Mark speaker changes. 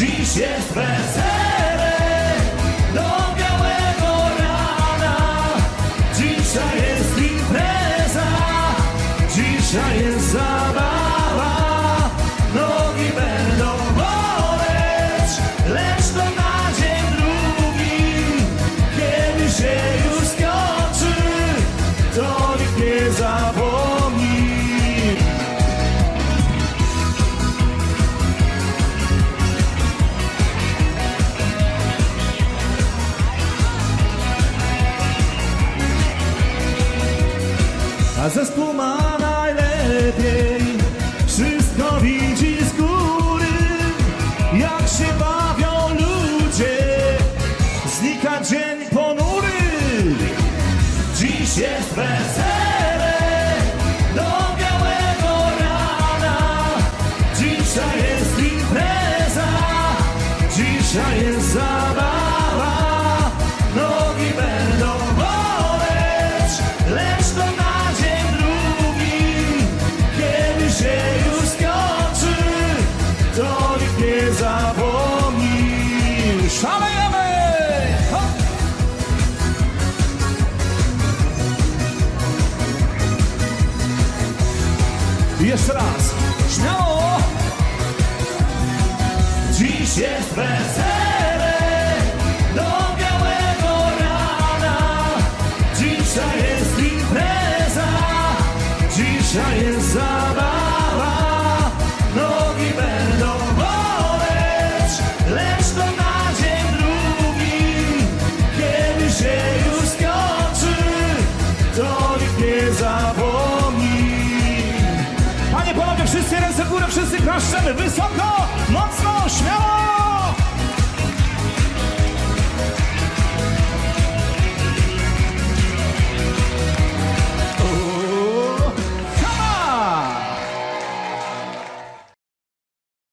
Speaker 1: Dziś jest wesele do białego rana. Dzisiaj jest impreza, dzisiaj jest zabawa. A zespół ma najlepiej. Wszystko widzi z góry Jak się bawią ludzie. Znika dzień ponury. Dziś jest wesele Szalejemy! Jeszcze raz. Śmiało! Dziś jest wesele do białego rana. Dzisiaj jest impreza, dzisiaj jest zapomni. Panie, panowie, wszyscy ręce w górę, wszyscy klaszczemy, wysoko, śmiało!